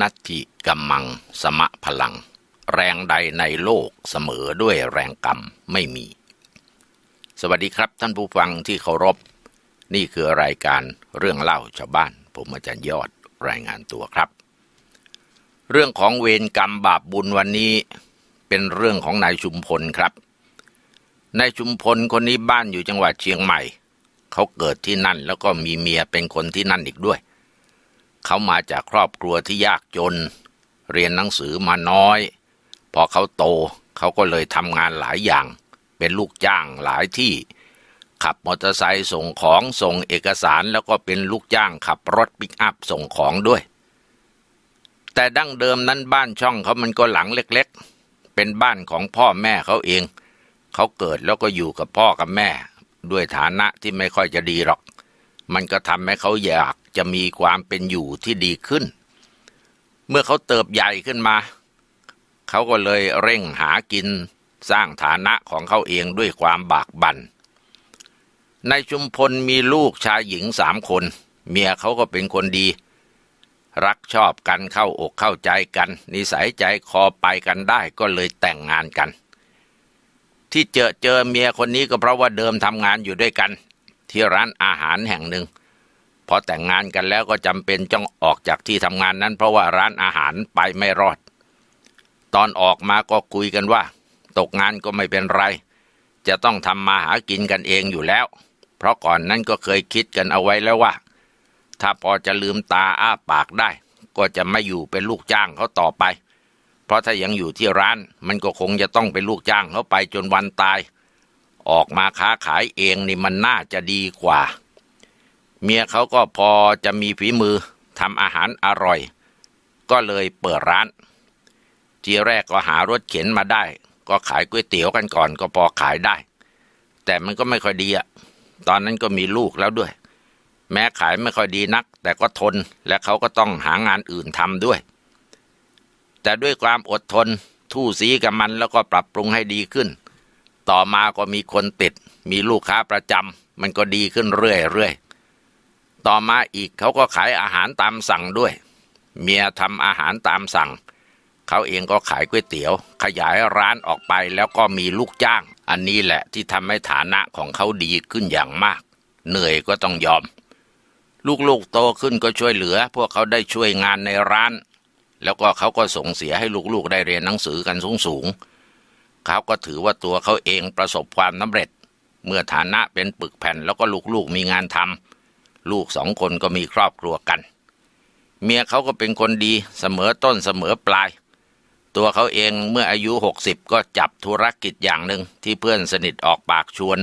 นัตถิกัมมัง สมะพลัง แรงใดในโลกเสมอด้วยแรงกรรมไม่มี สวัสดีครับท่านผู้ฟังที่เคารพ นี่คือรายการเรื่องเล่าชาวบ้าน ผมอาจารย์ยอดรายงานตัวครับ เรื่องของเวรกรรมบาปบุญวันนี้เป็นเรื่องของนายชุมพลครับนายชุมพลคนนี้บ้านอยู่จังหวัดเชียงใหม่ เขาเกิดที่นั่นแล้วก็มีเมียเป็นคนที่นั่นอีกด้วย เขามาจากครอบครัวที่ยากจน เรียนหนังสือมาน้อย พอเขาโตเขาก็เลยทำงานหลายอย่าง เป็นลูกจ้างหลายที่ ขับมอเตอร์ไซค์ส่งของส่งเอกสารแล้วก็เป็นลูกจ้างขับรถปิกอัพส่งของด้วย แต่ดั้งเดิมนั้นบ้านช่องเขามันก็หลังเล็กๆ เป็นบ้านของพ่อแม่เขาเอง เขาเกิดแล้วก็อยู่กับพ่อกับแม่ ด้วยฐานะที่ไม่ค่อยจะดีหรอก มันก็ทำให้เขาอยากจะมีความเป็นอยู่ที่ดีขึ้น เมื่อเขาเติบใหญ่ขึ้นมา เขาก็เลยเร่งหากินสร้างฐานะของเขาเองด้วยความบากบัน่นในชุมพลมีลูกชายหญิงสามคน เมียเขาก็เป็นคนดี รักชอบกันเข้าอกเข้าใจกัน นิสัยใจคอไปกันได้ก็เลยแต่งงานกัน ที่เจอเจอเมียคนนี้ก็เพราะว่าเดิมทำงานอยู่ด้วยกัน ที่ร้านอาหารแห่งหนึ่งพอแต่งงานกันแล้วก็จำเป็นต้องออกจากที่ทำงานนั้น เพราะว่าร้านอาหารไปไม่รอด ตอนออกมาก็คุยกันว่า ตกงานก็ไม่เป็นไร จะต้องทำมาหากินกันเองอยู่แล้ว เพราะก่อนนั้นก็เคยคิดกันเอาไว้แล้วว่า ถ้าพอจะลืมตาอ้าปากได้ ก็จะไม่อยู่เป็นลูกจ้างเขาต่อไป เพราะถ้ายังอยู่ที่ร้านมันก็คงจะต้องเป็นลูกจ้างเขาไปจนวันตาย ออกมาค้าขายเองนี่มันน่าจะดีกว่า เมียเขาก็พอจะมีฝีมือทำอาหารอร่อย ก็เลยเปิดร้าน ทีแรกก็หารถเข็นมาได้ ก็ขายก๋วยเตี๋ยวกันก่อนก็พอขายได้ แต่มันก็ไม่ค่อยดีอะตอนนั้นก็มีลูกแล้วด้วย แม้ขายไม่ค่อยดีนัก แต่ก็ทนและเขาก็ต้องหางานอื่นทำด้วย แต่ด้วยความอดทน ทู่สีกับมันแล้วก็ปรับปรุงให้ดีขึ้น ต่อมาก็มีคนติด มีลูกค้าประจำมันก็ดีขึ้นเรื่อยๆต่อมาอีกเขาก็ขายอาหารตามสั่งด้วย เมียทำอาหารตามสั่ง เขาเองก็ขายก๋วยเตี๋ยว ขยายร้านออกไปแล้วก็มีลูกจ้าง อันนี้แหละที่ทำให้ฐานะของเขาดีขึ้นอย่างมาก เหนื่อยก็ต้องยอม ลูกๆโตขึ้นก็ช่วยเหลือ พวกเขาได้ช่วยงานในร้าน แล้วก็เขาก็ส่งเสียให้ลูกๆได้เรียนหนังสือกันสูงๆ เขาก็ถือว่าตัวเขาเองประสบความสำเร็จ เมื่อฐานะเป็นปึกแผ่นแล้วก็ลูกๆมีงานทำลูกสองคนก็มีครอบครัวกัน เมียเขาก็เป็นคนดีเสมอต้นเสมอปลาย ตัวเขาเองเมื่ออายุหกสิบก็จับธุรกิจอย่างหนึ่งที่เพื่อนสนิทออกปากชวน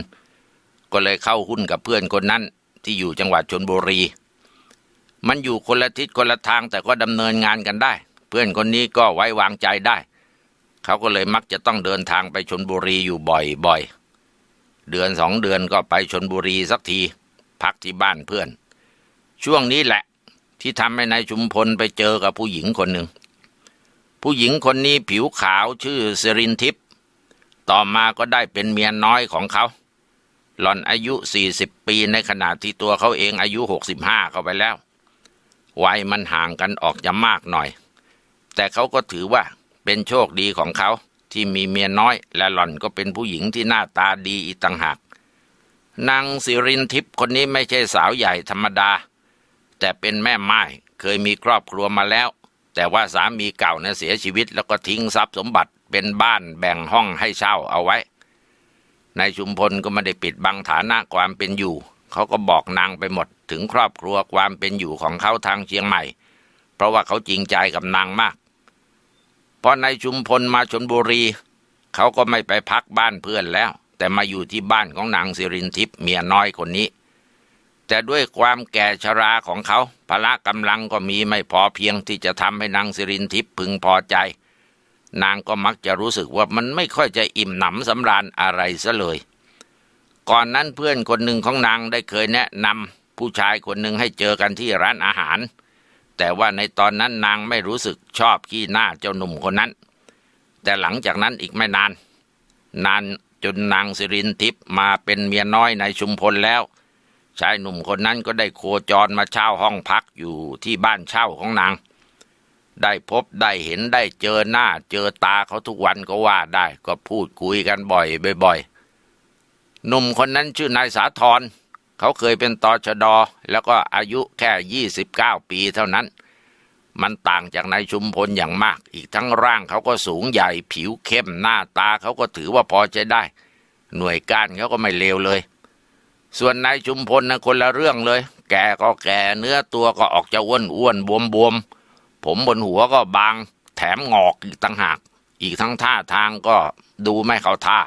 ก็เลยเข้าหุ้นกับเพื่อนคนนั้นที่อยู่จังหวัดชนบุรี มันอยู่คนละทิศคนละทางแต่ก็ดำเนินงานกันได้ เพื่อนคนนี้ก็ไว้วางใจได้ เขาก็เลยมักจะต้องเดินทางไปชนบุรีอยู่บ่อยๆ เดือนสองเดือนก็ไปชนบุรีสักที พักที่บ้านเพื่อน ช่วงนี้แหละ ที่ทำให้นายชุมพลไปเจอกับผู้หญิงคนหนึ่ง ผู้หญิงคนนี้ผิวขาวชื่อเซรินทิพย์ต่อมาก็ได้เป็นเมียน้อยของเขา หล่อนอายุ 40 ปีในขณะที่ตัวเขาเองอายุ 65 เข้าไปแล้ว วัยมันห่างกันออกจะมากหน่อย แต่เขาก็ถือว่า เป็นโชคดีของเขาที่มีเมียน้อย และหล่อนก็เป็นผู้หญิงที่หน้าตาดีอีกต่างหาก นางสิรินทิพย์คนนี้ไม่ใช่สาวใหญ่ธรรมดา แต่เป็นแม่ไม้เคยมีครอบครัวมาแล้ว แต่ว่าสามีเก่าเนี่ยเสียชีวิต แล้วก็ทิ้งทรัพย์สมบัติเป็นบ้านแบ่งห้องให้เช่าเอาไว้นายชุมพลก็ไม่ได้ปิดบังฐานะความเป็นอยู่ เขาก็บอกนางไปหมดถึงครอบครัวความเป็นอยู่ของเขาทางเชียงใหม่ เพราะว่าเขาจริงใจกับนางมาก พอนายชุมพลมาชนบุรี เขาก็ไม่ไปพักบ้านเพื่อนแล้ว แต่มาอยู่ที่บ้านของนางสิรินทิพย์เมียน้อยคนนี้ แต่ด้วยความแก่ชราของเขาพละกำลังก็มีไม่พอเพียงที่จะทำให้นางสิรินทิพย์พึงพอใจ นางก็มักจะรู้สึกว่ามันไม่ค่อยจะอิ่มหนำสำราญอะไรซะเลย ก่อนนั้นเพื่อนคนหนึ่งของนางได้เคยแนะนำผู้ชายคนหนึ่งให้เจอกันที่ร้านอาหาร แต่ว่าในตอนนั้นนางไม่รู้สึกชอบขี้หน้าเจ้าหนุ่มคนนั้น แต่หลังจากนั้นอีกไม่นาน นานจนนางสิรินทิพย์มาเป็นเมียน้อยในชุมพลแล้ว ชายหนุ่มคนนั้นก็ได้โคจรมาเช่าห้องพักอยู่ที่บ้านเช่าของนาง ได้พบได้เห็นได้เจอหน้าเจอตาเขาทุกวันก็ว่าได้ ก็พูดคุยกันบ่อยบ่อยๆหนุ่มคนนั้นชื่อนายสาธร เขาเคยเป็นตอชดอแล้วก็อายุแค่ยี่สิบเก้าปีเท่านั้น มันต่างจากนายชุมพลอย่างมาก อีกทั้งร่างเขาก็สูงใหญ่ ผิวเข้มหน้าตาเขาก็ถือว่าพอใช้ได้ หน่วยการเขาก็ไม่เลวเลย ส่วนนายชุมพลนะคนละเรื่องเลย แกก็แก่เนื้อตัวก็ออกจะอ้วนอ้วนบวมบวมผมบนหัวก็บาง แถมงอกอีกต่างหาก อีกทั้งท่าทางก็ดูไม่เข้าท่า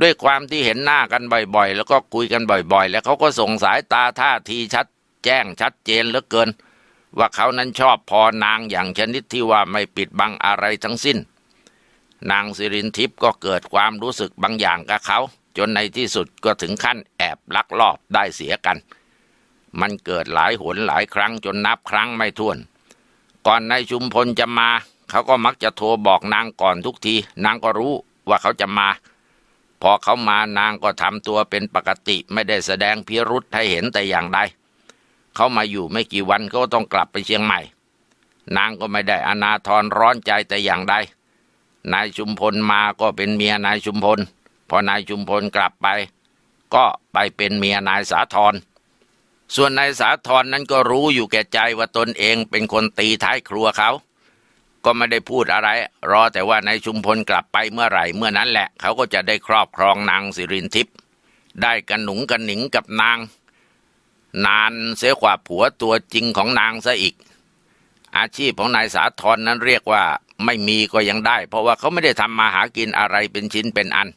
ด้วยความที่เห็นหน้ากันบ่อยๆ แล้วก็คุยกันบ่อยๆ แล้วเขาก็ส่งสายตาท่าทีชัด แจ้งชัดเจนเหลือเกิน ว่าเขานั้นชอบพอนางอย่างชนิดที่ว่าไม่ปิดบังอะไรทั้งสิ้น นางสิรินทิพย์ก็เกิดความรู้สึกบางอย่างกับเขา จนในที่สุดก็ถึงขั้นแอบลักลอบได้เสียกัน มันเกิดหลายหนหลายครั้งจนนับครั้งไม่ถ้วน ก่อนนายชุมพลจะมา เขาก็มักจะโทรบอกนางก่อนทุกที นางก็รู้ว่าเขาจะมา พอเขามานางก็ทำตัวเป็นปกติไม่ได้แสดงพิรุษให้เห็นแต่อย่างใดเขามาอยู่ไม่กี่วันเขาต้องกลับไปเชียงใหม่ นางก็ไม่ได้อนาทรร้อนใจแต่อย่างใดนายชุมพลมาก็เป็นเมียนายชุมพล พอนายชุมพลกลับไป ก็ไปเป็นเมียนายสาธรส่วนนายสาธรนั้นก็รู้อยู่แก่ใจว่าตนเองเป็นคนตีท้ายครัวเขา ก็ไม่ได้พูดอะไร รอแต่ว่านายชุมพลกลับไปเมื่อไหร่เมื่อนั้นแหละ เขาก็จะได้ครอบครองนางสิรินทิพย์ได้กันหนุงกันหนิงกับนาง นานเสียกว่าผัวตัวจริงของนางซะอีก อาชีพของนายสาธรนั้นเรียกว่าไม่มีก็ยังได้ เพราะว่าเขาไม่ได้ทำมาหากินอะไรเป็นชิ้นเป็นอัน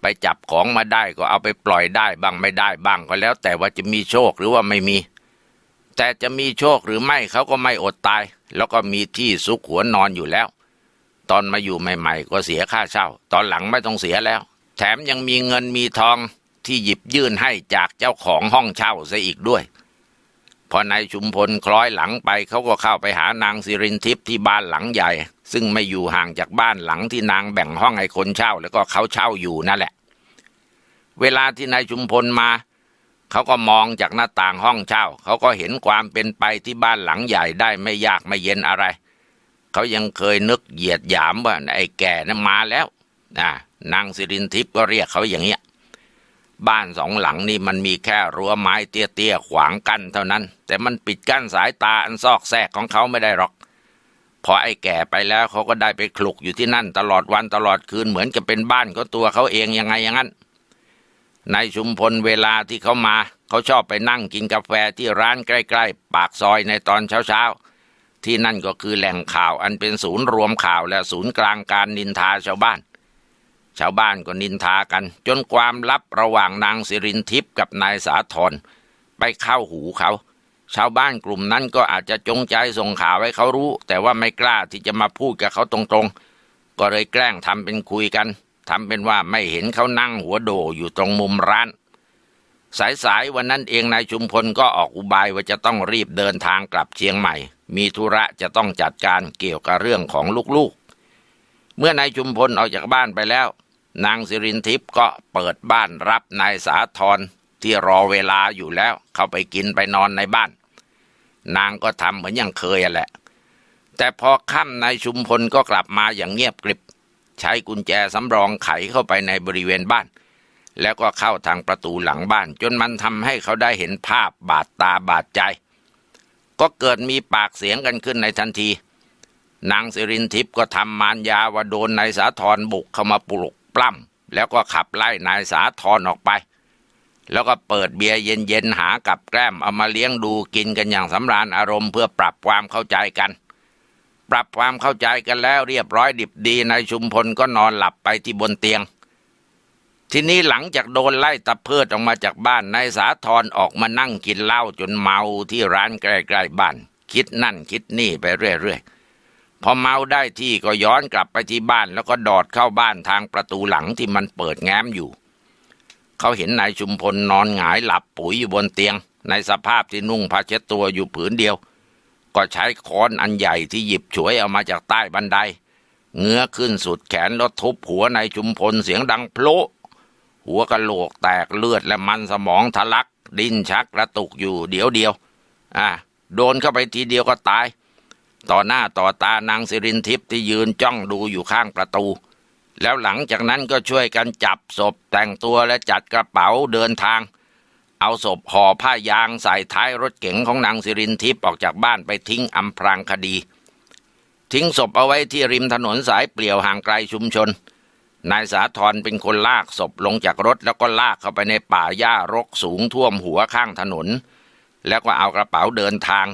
ไปจับของมาได้ก็เอาไปปล่อยได้บ้างไม่ได้บ้างก็แล้ว แต่ว่าจะมีโชคหรือว่าไม่มี แต่จะมีโชคหรือไม่เขาก็ไม่อดตาย แล้วก็มีที่ซุกหัวนอนอยู่แล้ว ตอนมาอยู่ใหม่ ๆ ก็เสียค่าเช่า ตอนหลังไม่ต้องเสียแล้ว แถมยังมีเงินมีทองที่หยิบยื่นให้จากเจ้าของห้องเช่าซะอีกด้วย พอนายชุมพลคล้อยหลังไปเขาก็เข้าไปหานางสิรินทิพย์ที่บ้านหลังใหญ่ ซึ่งไม่อยู่ห่างจากบ้านหลังที่นางแบ่งห้องให้คนเช่า แล้วก็เขาเช่าอยู่นั่นแหละ เวลาที่นายชุมพลมา เขาก็มองจากหน้าต่างห้องเช่า เขาก็เห็นความเป็นไปที่บ้านหลังใหญ่ได้ไม่ยากไม่เย็นอะไร เขายังเคยนึกเหยียดหยามว่าไอ้แก่นั้นมาแล้วนะนางสิรินทิพย์ก็เรียกเขาอย่างเงี้ย บ้านสองหลังนี่มันมีแค่รั้วไม้เตี้ยๆขวางกั้นเท่านั้น แต่มันปิดกั้นสายตาอันซอกแซกของเขาไม่ได้หรอก พอไอ้แก่ไปแล้วเขาก็ได้ไปคลุกอยู่ที่นั่น ตลอดวันตลอดคืนเหมือนกับเป็นบ้านก็ตัวเขาเองยังไงอย่างนั้น นายชุมพลเวลาที่เขามา เขาชอบไปนั่งกินกาแฟที่ร้านใกล้ ๆ ปากซอยในตอนเช้าๆ ที่นั่นก็คือแหล่งข่าวอันเป็นศูนย์รวมข่าวและศูนย์กลางการนินทาชาวบ้าน ชาวบ้านก็นินทากัน จนความลับระหว่างนางสิรินทิพย์กับนายสาธรไปเข้าหูเขา ชาวบ้านกลุ่มนั้นก็อาจจะจงใจส่งข่าวให้เขารู้ แต่ว่าไม่กล้าที่จะมาพูดกับเขาตรงๆ ก็เลยแกล้งทำเป็นคุยกัน ทำเป็นว่าไม่เห็นเขานั่งหัวโดอยู่ตรงมุมร้าน สายๆวันนั้นเองนายชุมพลก็ออกอุบายว่าจะต้องรีบเดินทางกลับเชียงใหม่ มีธุระจะต้องจัดการเกี่ยวกับเรื่องของลูกๆ เมื่อนายชุมพลออกจากบ้านไปแล้ว นางสิรินทิพย์ก็เปิดบ้านรับนายสาธรที่รอเวลาอยู่แล้ว เข้าไปกินไปนอนในบ้าน นางก็ทำเหมือนอย่างเคยแหละ แต่พอค่ำนายชุมพลก็กลับมาอย่างเงียบกริบ ใช้กุญแจสำรองไขเข้าไปในบริเวณบ้าน แล้วก็เข้าทางประตูหลังบ้าน จนมันทำให้เขาได้เห็นภาพบาดตาบาดใจ ก็เกิดมีปากเสียงกันขึ้นในทันที นางสิรินทิพย์ก็ทำมารยาว่าโดนนายสาธรบุกเข้ามาปลุกปล้ำแล้วก็ขับไล่นายสาธรออกไป แล้วก็เปิดเบียร์เย็นๆหากับแกล้มเอามาเลี้ยงดูกินกันอย่างสำราญอารมณ์เพื่อปรับความเข้าใจกัน ปรับความเข้าใจกันแล้วเรียบร้อยดิบดีนายชุมพลก็นอนหลับไปที่บนเตียง ทีนี้หลังจากโดนไล่ตะเพิดออกมาจากบ้านนายสาธรออกมานั่งกินเหล้าจนเมาที่ร้านใกล้ๆบ้าน คิดนั่นคิดนี่ไปเรื่อยๆพอเมาได้ที่ก็ย้อนกลับไปที่บ้าน แล้วก็ดอดเข้าบ้านทางประตูหลังที่มันเปิดแง้มอยู่ เขาเห็นนายชุมพลนอนหงายหลับปุ๋ยอยู่บนเตียง ในสภาพที่นุ่งผ้าเช็ดตัวอยู่ผืนเดียว ก็ใช้ค้อนอันใหญ่ที่หยิบฉวยเอามาจากใต้บันได เงื้อขึ้นสุดแขนแล้วทุบหัวนายชุมพลเสียงดังโผล่หัวกะโหลกแตกเลือดและมันสมองทะลัก ดิ้นชักกระตุกอยู่เดี๋ยวเดียว อ่าโดนเข้าไปทีเดียวก็ตาย ต่อหน้าต่อตานางสิรินทิพย์ที่ยืนจ้องดูอยู่ข้างประตู แล้วหลังจากนั้นก็ช่วยกันจับศพแต่งตัวและจัดกระเป๋าเดินทาง เอาศพห่อผ้ายางใส่ท้ายรถเก๋งของนางสิรินทิพย์ออกจากบ้านไปทิ้งอำพรางคดี ทิ้งศพเอาไว้ที่ริมถนนสายเปลี่ยวห่างไกลชุมชน นายสาธรเป็นคนลากศพลงจากรถแล้วก็ลากเข้าไปในป่าหญ้ารกสูงท่วมหัวข้างถนน แล้วก็เอากระเป๋าเดินทาง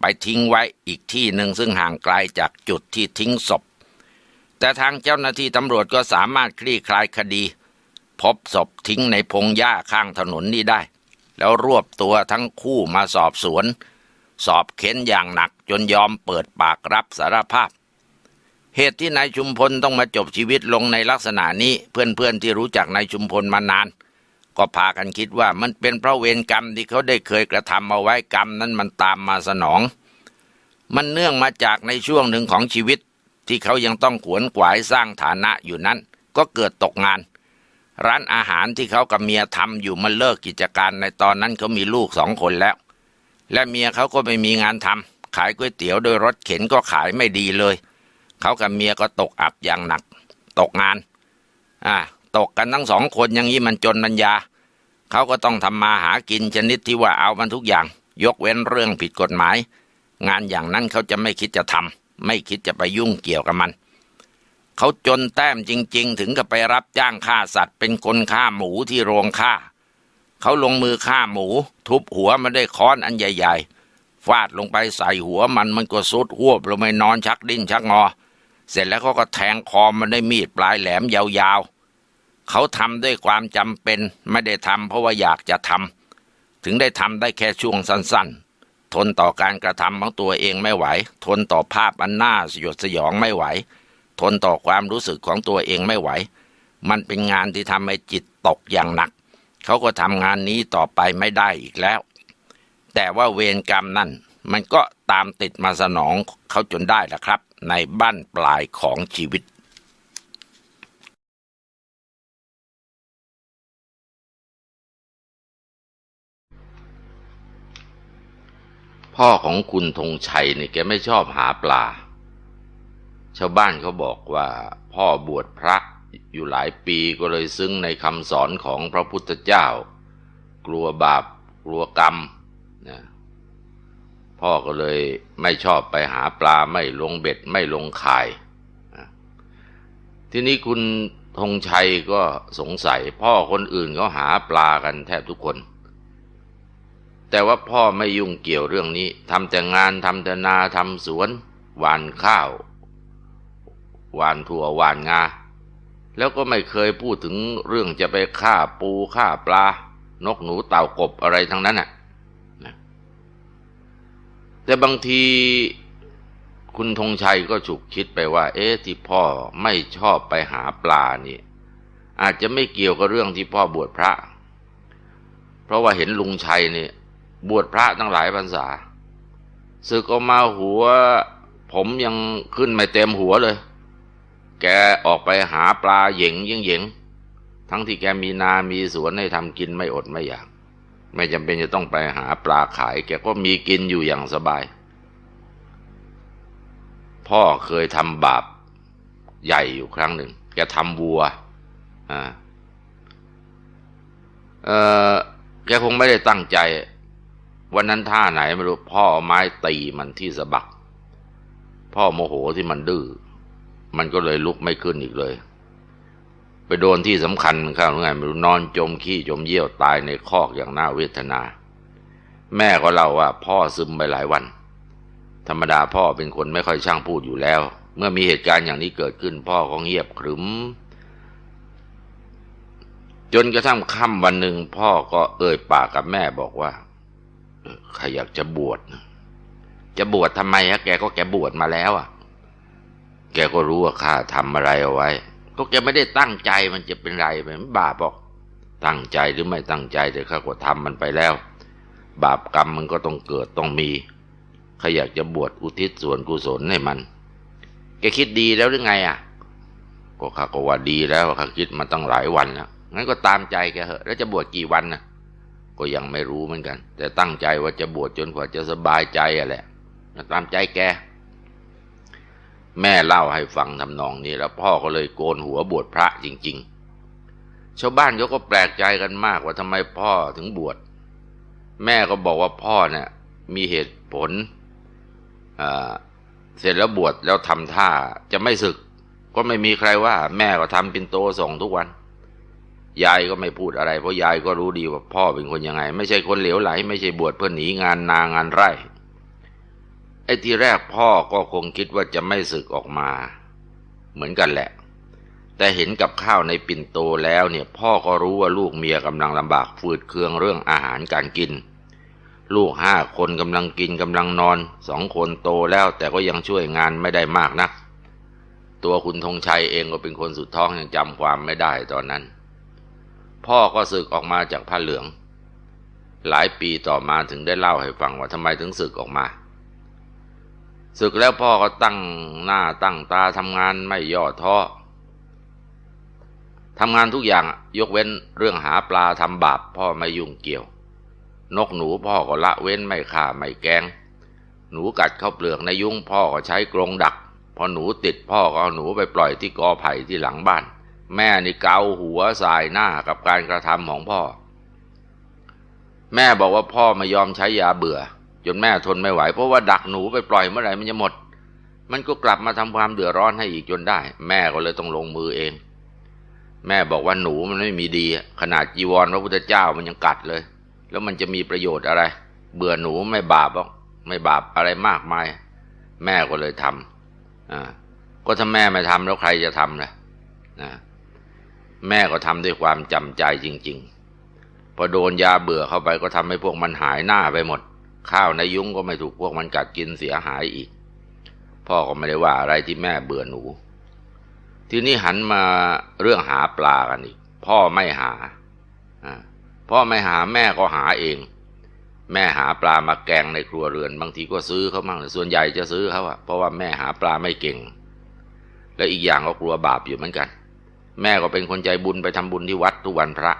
ไปทิ้งไว้อีกที่หนึ่งซึ่งห่างไกลจากจุดที่ทิ้งศพ แต่ทางเจ้าหน้าที่ตำรวจก็สามารถคลี่คลายคดี พบศพทิ้งในพงหญ้าข้างถนนนี้ได้ แล้วรวบตัวทั้งคู่มาสอบสวน สอบเค้นอย่างหนักจนยอมเปิดปากรับสารภาพ เหตุที่นายชุมพลต้องมาจบชีวิตลงในลักษณะนี้เพื่อนๆที่รู้จักนายชุมพลมานาน ก็พากันคิดว่ามันเป็นเพราะเวรกรรมที่เขาได้เคยกระทำเอาไว้กรรมนั้นมันตามมาสนอง มันเนื่องมาจากในช่วงหนึ่งของชีวิตที่เขายังต้องขวนขวายสร้างฐานะอยู่นั้น ก็เกิดตกงาน ร้านอาหารที่เขากับเมียทำอยู่มันเลิกกิจการในตอนนั้นเขามีลูกสองคนแล้ว และเมียเขาก็ไม่มีงานทำขายก๋วยเตี๋ยวโดยรถเข็นก็ขายไม่ดีเลย เขากับเมียก็ตกอับอย่างหนัก ตกงาน อ่า ตกกันทั้งสองคนอย่างนี้มันจนปัญญา เขาก็ต้องทำมาหากินชนิดที่ว่าเอามันทุกอย่าง ยกเว้นเรื่องผิดกฎหมาย งานอย่างนั้นเขาจะไม่คิดจะทำไม่คิดจะไปยุ่งเกี่ยวกับมัน เขาจนแต้มจริง ๆ ถึงกับไปรับจ้างฆ่าสัตว์ เป็นคนฆ่าหมูที่โรงฆ่า เขาลงมือฆ่าหมู ทุบหัวมันได้วยค้อนอันใหญ่ ๆ ฟาดลงไปใส่หัวมันมันก็สุดหวบลงไปนอนชักดิ้นชักงอ เสร็จแล้วเขาก็แทงคอมันด้วยมีดปลายแหลมยาวๆ เขาทำด้วยความจำเป็นไม่ได้ทำเพราะว่าอยากจะทำถึงได้ทำได้แค่ช่วงสั้นๆทนต่อการกระทำของตัวเองไม่ไหว ทนต่อภาพอันน่าสยดสยองไม่ไหว ทนต่อความรู้สึกของตัวเองไม่ไหว มันเป็นงานที่ทำให้จิตตกอย่างหนัก เขาก็ทำงานนี้ต่อไปไม่ได้อีกแล้ว แต่ว่าเวรกรรมนั่น มันก็ตามติดมาสนองเขาจนได้แหละครับ ในบ้านปลายของชีวิตพ่อของคุณธงชัยนี่แกไม่ชอบหาปลา ชาวบ้านเขาบอกว่าพ่อบวชพระอยู่หลายปีก็เลยซึ้งในคำสอนของพระพุทธเจ้า กลัวบาปกลัวกรรมนะพ่อก็เลยไม่ชอบไปหาปลาไม่ลงเบ็ดไม่ลงข่ายนะทีนี้คุณธงชัยก็สงสัย พ่อคนอื่นเขาหาปลากันแทบทุกคน แต่ว่าพ่อไม่ยุ่งเกี่ยวเรื่องนี้ทำแต่งานทำแต่นาทำสวนหว่านข้าว หวานถั่วหวานงา แล้วก็ไม่เคยพูดถึงเรื่องจะไปฆ่าปูฆ่าปลา นกหนูเต่ากบอะไรทั้งนั้นน่ะนะแต่บางทีคุณธงชัยก็ฉุกคิดไปว่า เอ๊ะที่พ่อไม่ชอบไปหาปลานี่ อาจจะไม่เกี่ยวกับเรื่องที่พ่อบวชพระ เพราะว่าเห็นลุงชัยนี่บวชพระตั้งหลายพรรษาสึกออกมาหัว ผมยังขึ้นไม่เต็มหัวเลย แกออกไปหาปลาเหย่งยิ่งเหย่งทั้งที่แกมีนา มีสวนให้ทำกินไม่อดไม่อยาก ไม่จำเป็นจะต้องไปหาปลาขาย แกก็มีกินอยู่อย่างสบาย พ่อเคยทำบาปใหญ่อยู่ครั้งหนึ่ง แกทำวัว อ่า เออแกคงไม่ได้ตั้งใจ วันนั้นท่าไหนไม่รู้ พ่อไม้ตีมันที่สะบัก พ่อโมโหที่มันดื้อ มันก็เลยลุกไม่ขึ้นอีกเลย ไปโดนที่สำคัญข้างไงไม่รู้นอนจมขี้จมเยี่ยวตายในคอกอย่างน่าเวทนา แม่ก็เล่าว่าพ่อซึมไปหลายวัน ธรรมดาพ่อเป็นคนไม่ค่อยช่างพูดอยู่แล้ว เมื่อมีเหตุการณ์อย่างนี้เกิดขึ้น พ่อก็เงียบขรึม จนกระทั่งค่ำวันหนึ่งพ่อก็เอ่ยปากกับแม่บอกว่าใครอยากจะบวชจะบวชทำไมฮะแกก็แกบวชมาแล้วอะ แกก็รู้ว่าข้าทำอะไรเอาไว้ ก็แกไม่ได้ตั้งใจมันจะเป็นไรไปไม่บาปบอก ตั้งใจหรือไม่ตั้งใจแต่ข้าก็ทำมันไปแล้ว บาปกรรมมันก็ต้องเกิดต้องมีข้าอยากจะบวชอุทิศส่วนกุศลให้มัน แกคิดดีแล้วหรือไงอะ ก็ข้าก็ว่าดีแล้วข้าคิดมาตั้งหลายวันแล้วงั้นก็ตามใจแกเหอะ แล้วจะบวชกี่วันนะก็ยังไม่รู้เหมือนกัน แต่ตั้งใจว่าจะบวชจนกว่าจะสบายใจอะแหละตามใจแก แม่เล่าให้ฟังทำนองนี้แล้วพ่อก็เลยโกนหัวบวชพระจริง ๆ ชาวบ้านเขาก็แปลกใจกันมากว่าทำไมพ่อถึงบวช แม่ก็บอกว่าพ่อเนี่ยมีเหตุผลเสร็จแล้วบวชแล้วทำท่าจะไม่ศึก ก็ไม่มีใครว่า แม่ก็ทำปินโตส่งทุกวัน ยายก็ไม่พูดอะไร เพราะยายก็รู้ดีว่าพ่อเป็นคนยังไง ไม่ใช่คนเหลวไหล ไม่ใช่บวชเพื่อหนีงานนางานไร่ อ้ทีแรกพ่อก็คงคิดว่าจะไม่ศึกออกมา เหมือนกันแหละ แต่เห็นกับข้าวในปิ่นโตแล้วเนี่ยพ่อก็รู้ว่าลูกเมียกำลังลำบากฟืดเคืองเรื่องอาหารการกิน ลูกห้าคนกำลังกินกำลังนอนสองคนโตแล้วแต่ก็ยังช่วยงานไม่ได้มากนัก ตัวคุณธงชัยเองก็เป็นคนสุดท้องยังจำความไม่ได้ตอนนั้น พ่อก็สึกออกมาจากผ้าเหลือง หลายปีต่อมาถึงได้เล่าให้ฟังว่าทำไมถึงสึกออกมา ศึกแล้วพ่อก็ตั้งหน้าตั้งตาทำงานไม่ย่อท้อทำงานทุกอย่างยกเว้นเรื่องหาปลาทำบาปพ่อไม่ยุ่งเกี่ยว นกหนูพ่อก็ละเว้นไม่ฆ่าไม่แกง หนูกัดเข้าเปลือกในยุ้งพ่อก็ใช้กรงดัก พอหนูติดพ่อก็เอาหนูไปปล่อยที่กอไผ่ที่หลังบ้าน แม่นี่เกาหัวสายหน้ากับการกระทำของพ่อ แม่บอกว่าพ่อไม่ยอมใช้ยาเบื่อ จนแม่ทนไม่ไหว เพราะว่าดักหนูไปปล่อยเมื่อไหร่มันจะหมด มันก็กลับมาทำความเดือดร้อนให้อีกจนได้ แม่ก็เลยต้องลงมือเอง แม่บอกว่าหนูมันไม่มีดี ขนาดจีวรพระพุทธเจ้ามันยังกัดเลย แล้วมันจะมีประโยชน์อะไร เบื่อหนูไม่บาปหรอกไม่บาปอะไรมากมาย แม่ก็เลยทำอ่าก็ถ้าแม่ไม่ทำแล้วใครจะทำล่ะนะแม่ก็ทำด้วยความจำใจจริง ๆ พอโดนยาเบื่อเข้าไปก็ทำให้พวกมันหายหน้าไปหมด ข้าวในยุ้งก็ไม่ถูกพวกมันกัดกินเสียหายอีก พ่อก็ไม่ได้ว่าอะไรที่แม่เบื่อหนู ทีนี้หันมาเรื่องหาปลากันอีก พ่อไม่หาพ่อไม่หาแม่ก็หาเอง แม่หาปลามาแกงในครัวเรือน บางทีก็ซื้อเขามั่งส่วนใหญ่จะซื้อเขาอะเพราะว่าแม่หาปลาไม่เก่ง และอีกอย่างก็กลัวบาปอยู่เหมือนกัน แม่ก็เป็นคนใจบุญไปทำบุญที่วัดทุกวันพระ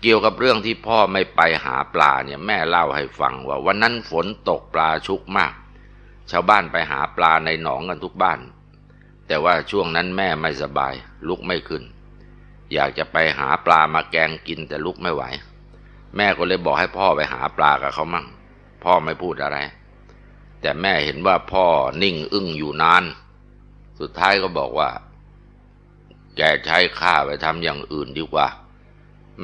เกี่ยวกับเรื่องที่พ่อไม่ไปหาปลาเนี่ยแม่เล่าให้ฟังว่า วันนั้นฝนตกปลาชุกมาก ชาวบ้านไปหาปลาในหนองกันทุกบ้าน แต่ว่าช่วงนั้นแม่ไม่สบาย ลุกไม่ขึ้น อยากจะไปหาปลามาแกงกินแต่ลุกไม่ไหว แม่ก็เลยบอกให้พ่อไปหาปลากับเขามั่ง พ่อไม่พูดอะไร แต่แม่เห็นว่าพ่อนิ่งอึ้งอยู่นาน สุดท้ายก็บอกว่า แกใช้ข้าไปทำอย่างอื่นดีกว่า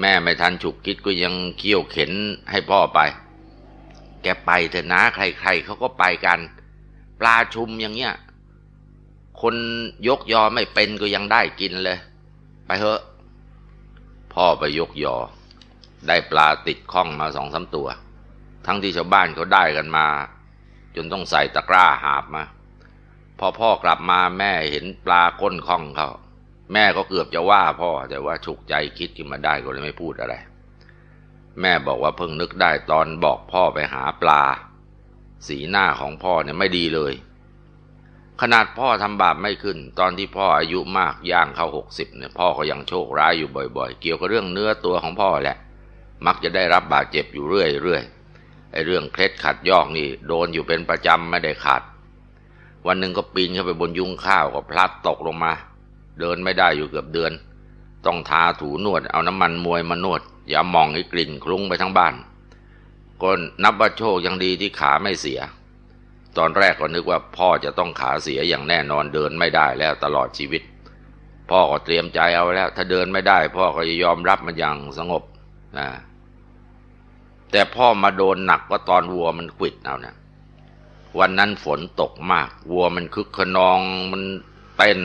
แม่ไม่ทันฉุกคิดก็ยังเคี่ยวเข็นให้พ่อไป แกไปเถอะนะใครๆเขาก็ไปกัน ปลาชุมอย่างเงี้ย คนยกยอไม่เป็นก็ยังได้กินเลย ไปเถอะ พ่อไปยกยอ ได้ปลาติดข้องมาสองสามตัว ทั้งที่ชาวบ้านเขาได้กันมา จนต้องใส่ตะกร้าหาบมา พอพ่อกลับมาแม่เห็นปลาก้นข้องเขา แม่ก็เกือบจะว่าพ่อ แต่ว่าฉุกใจคิดขึ้นมาได้ก็เลยไม่พูดอะไร แม่บอกว่าเพิ่งนึกได้ตอนบอกพ่อไปหาปลา สีหน้าของพ่อเนี่ยไม่ดีเลย ขนาดพ่อทำบาปไม่ขึ้น ตอนที่พ่ออายุมากย่างเข้าหกสิบเนี่ยพ่อก็ยังโชคร้ายอยู่บ่อย ๆ เกี่ยวกับเรื่องเนื้อตัวของพ่อแหละ มักจะได้รับบาดเจ็บอยู่เรื่อยๆไอ้เรื่องเคล็ดขัดยอกนี่โดนอยู่เป็นประจำไม่ได้ขาดวันหนึ่งก็ปีนเข้าไปบนยุงข้าวก็พลัดตกลงมา เดินไม่ได้อยู่เกือบเดือน ต้องทาถูนวดเอาน้ำมันมวยมานวด อย่ามองให้กลิ่นคลุ้งไปทั้งบ้านก็นับว่าโชคยังดีที่ขาไม่เสีย ตอนแรกก็นึกว่าพ่อจะต้องขาเสียอย่างแน่นอนเดินไม่ได้แล้วตลอดชีวิต พ่อก็เตรียมใจเอาแล้ว ถ้าเดินไม่ได้ พ่อก็จะยอมรับมันอย่างสงบนะแต่พ่อมาโดนหนักก็ตอนวัวมันขวิดเอาเนี่ยวันนั้นฝนตกมาก วัวมันคึกขนองมัน เต้น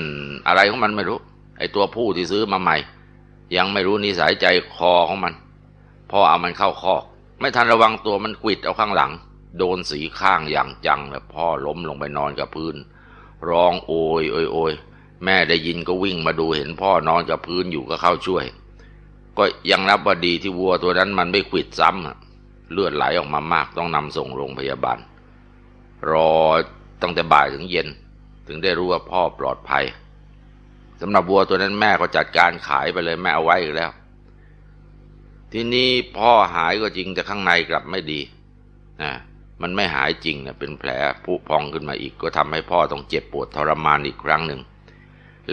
อะไรของมันไม่รู้ ไอตัวผู้ที่ซื้อมาใหม่ ยังไม่รู้นิสัยใจคอของมันพ่อเอามันเข้าคอก ไม่ทันระวังตัวมันขวิดเอาข้างหลัง โดนสีข้างอย่างจังเลยพ่อล้มลงไปนอนกับพื้น ร้องโอยโอยโอยแม่ได้ยินก็วิ่งมาดูเห็นพ่อนอนกับพื้นอยู่ก็เข้าช่วย ก็ยังนับว่าดีที่วัวตัวนั้นมันไม่ขวิดซ้ำเลือดไหลออกมามากต้องนำส่งโรงพยาบาล รอตั้งแต่บ่ายถึงเย็น ถึงได้รู้ว่าพ่อปลอดภัยสำหรับวัวตัวนั้นแม่ก็จัดการขายไปเลยแม่เอาไว้อีกแล้ว ทีนี้พ่อหายก็จริงแต่ข้างในกลับไม่ดีนะมันไม่หายจริงเนี่ยเป็นแผลผุพองขึ้นมาอีก ก็ทำให้พ่อต้องเจ็บปวดทรมานอีกครั้งหนึ่ง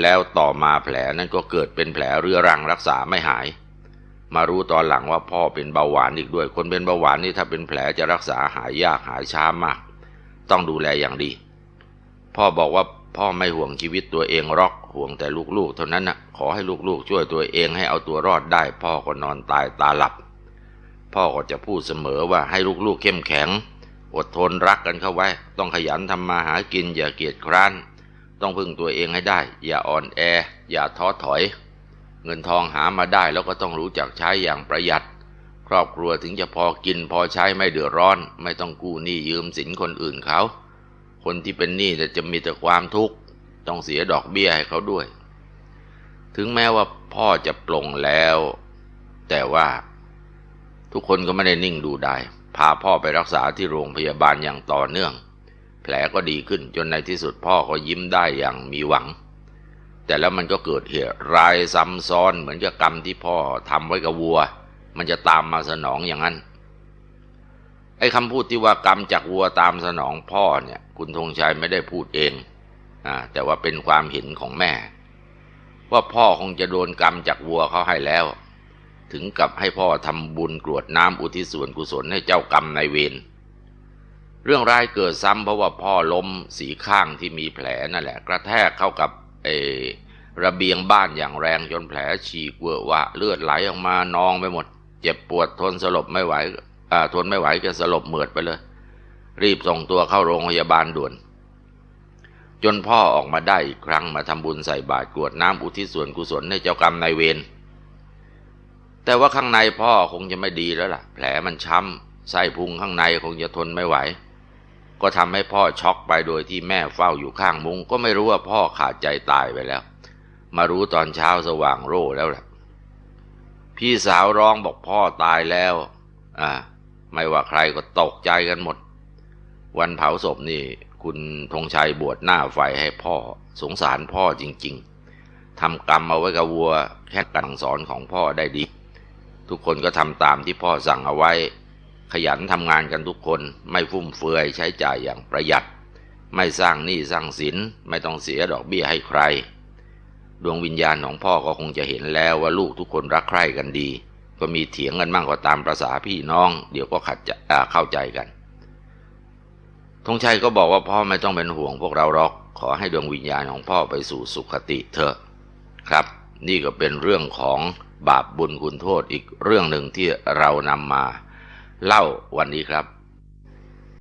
แล้วต่อมาแผลนั้นก็เกิดเป็นแผลเรื้อรังรักษาไม่หาย มารู้ตอนหลังว่าพ่อเป็นเบาหวานอีกด้วย คนเป็นเบาหวานนี่ถ้าเป็นแผลจะรักษาหายยากหายช้ามาก ต้องดูแลอย่างดี พ่อบอกว่าพ่อไม่ห่วงชีวิตตัวเองหรอกห่วงแต่ลูกๆ เท่านั้นนะขอให้ลูกๆ ช่วยตัวเองให้เอาตัวรอดได้ พ่อก็นอนตายตาหลับ พ่อก็จะพูดเสมอว่าให้ลูกๆเข้มแข็ง อดทนรักกันเข้าไว้ ต้องขยันทำมาหากินอย่าเกียจคร้าน ต้องพึ่งตัวเองให้ได้ อย่าอ่อนแอ อย่าท้อถอย เงินทองหามาได้แล้วก็ต้องรู้จักใช้อย่างประหยัด ครอบครัวถึงจะพอกินพอใช้ไม่เดือดร้อน ไม่ต้องกู้หนี้ยืมสินคนอื่นเขา คนที่เป็นหนี้แต่จะมีแต่ความทุกข์ต้องเสียดอกเบี้ยให้เขาด้วย ถึงแม้ว่าพ่อจะปลงแล้ว แต่ว่าทุกคนก็ไม่ได้นิ่งดูได้ พาพ่อไปรักษาที่โรงพยาบาลอย่างต่อเนื่อง แผลก็ดีขึ้นจนในที่สุดพ่อก็ยิ้มได้อย่างมีหวัง แต่แล้วมันก็เกิดเหตุร้ายซ้ำซ้อนเหมือนกับกรรมที่พ่อทำไว้กับวัว มันจะตามมาสนองอย่างนั้น ไอ้คำพูดที่ว่ากรรมจากวัวตามสนองพ่อเนี่ย คุณธงชัยไม่ได้พูดเองอ่าแต่ว่าเป็นความเห็นของแม่ ว่าพ่อคงจะโดนกรรมจากวัวเขาให้แล้ว ถึงกับให้พ่อทำบุญกรวดน้ำอุทิศส่วนกุศลให้เจ้ากรรมนายเวรเรื่องร้ายเกิดซ้ำเพราะว่าพ่อล้มสีข้างที่มีแผลนั่นแหละ กระแทกเข้ากับเอระเบียงบ้านอย่างแรงจนแผลฉีกเวอะวะเลือดไหลออกมานองไปหมด เจ็บปวดทนสลบไม่ไหว ทนไม่ไหวก็สลบเหมือดไปเลย รีบส่งตัวเข้าโรงพยาบาลด่วน จนพ่อออกมาได้อีกครั้งมาทำบุญใส่บาตรกรวดน้ำอุทิศส่วนกุศลให้เจ้ากรรมนายเวรแต่ว่าข้างในพ่อคงจะไม่ดีแล้วล่ะ แผลมันช้ำไส้พุงข้างในคงจะทนไม่ไหว ก็ทำให้พ่อช็อกไปโดยที่แม่เฝ้าอยู่ข้างมุงก็ไม่รู้ว่าพ่อขาดใจตายไปแล้ว มารู้ตอนเช้าสว่างโร่แล้วล่ะพี่สาวร้องบอกพ่อตายแล้ว อ่า ไม่ว่าใครก็ตกใจกันหมด วันเผาศพนี่ คุณธงชัยบวชหน้าไฟให้พ่อ สงสารพ่อจริง ๆทำกรรมเอาไว้กับวัว แค่การสอนของพ่อได้ดี ทุกคนก็ทำตามที่พ่อสั่งเอาไว้ ขยันทำงานกันทุกคนไม่ฟุ่มเฟือยใช้จ่ายอย่างประหยัด ไม่สร้างหนี้สร้างสินไม่ต้องเสียดอกเบี้ยให้ใคร ดวงวิญญาณของพ่อก็คงจะเห็นแล้วว่าลูกทุกคนรักใคร่กันดี ก็มีเถียงกันบ้างก็ตามประษาพี่น้อง เดี๋ยวก็ขัดจะเข้าใจกันธงชัยก็บอกว่าพ่อไม่ต้องเป็นห่วงพวกเราหรอก ขอให้ดวงวิญญาณของพ่อไปสู่สุคติเถอะครับ นี่ก็เป็นเรื่องของบาปบุญคุณโทษอีกเรื่องหนึ่งที่เรานำมา เล่าวันนี้ครับ